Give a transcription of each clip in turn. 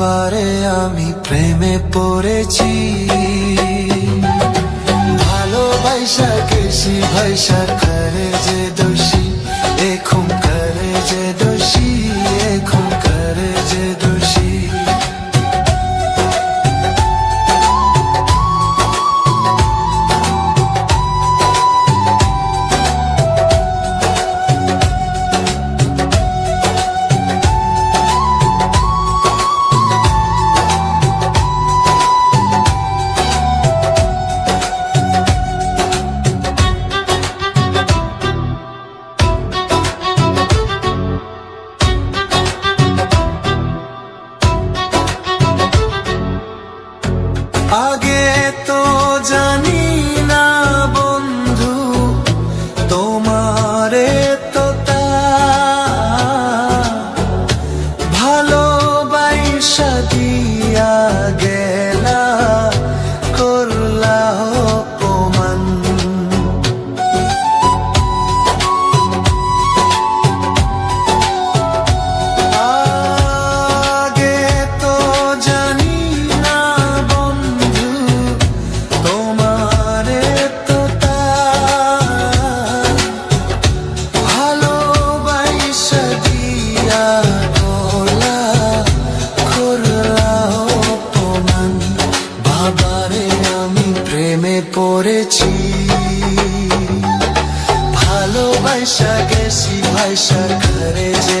আবারে আমি প্রেমে পড়েছি। ভালোবাসা কেশি ভাইসা করে যে জানি জানে আমি প্রেমে পড়েছি। ভালোবাসা গেছি ভাইসা ঘরে যে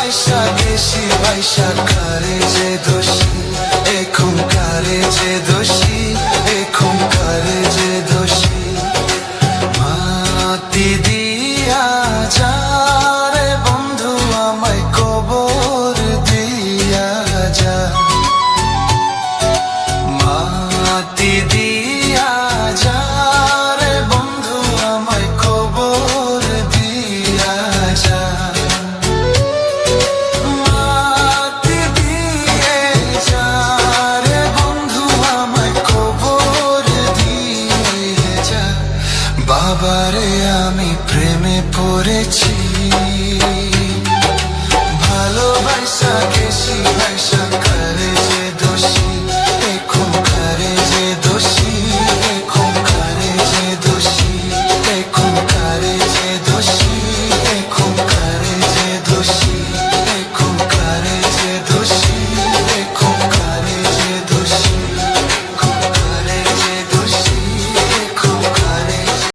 আয়সা দেশি ভাইসা কারে যে দোষী? এখন কারে যে দোষী? এখন কারে যে দোষী? মাতি দিয়া যারে বন্ধু আমায় কবর দিয়া যা। ঘুরেছি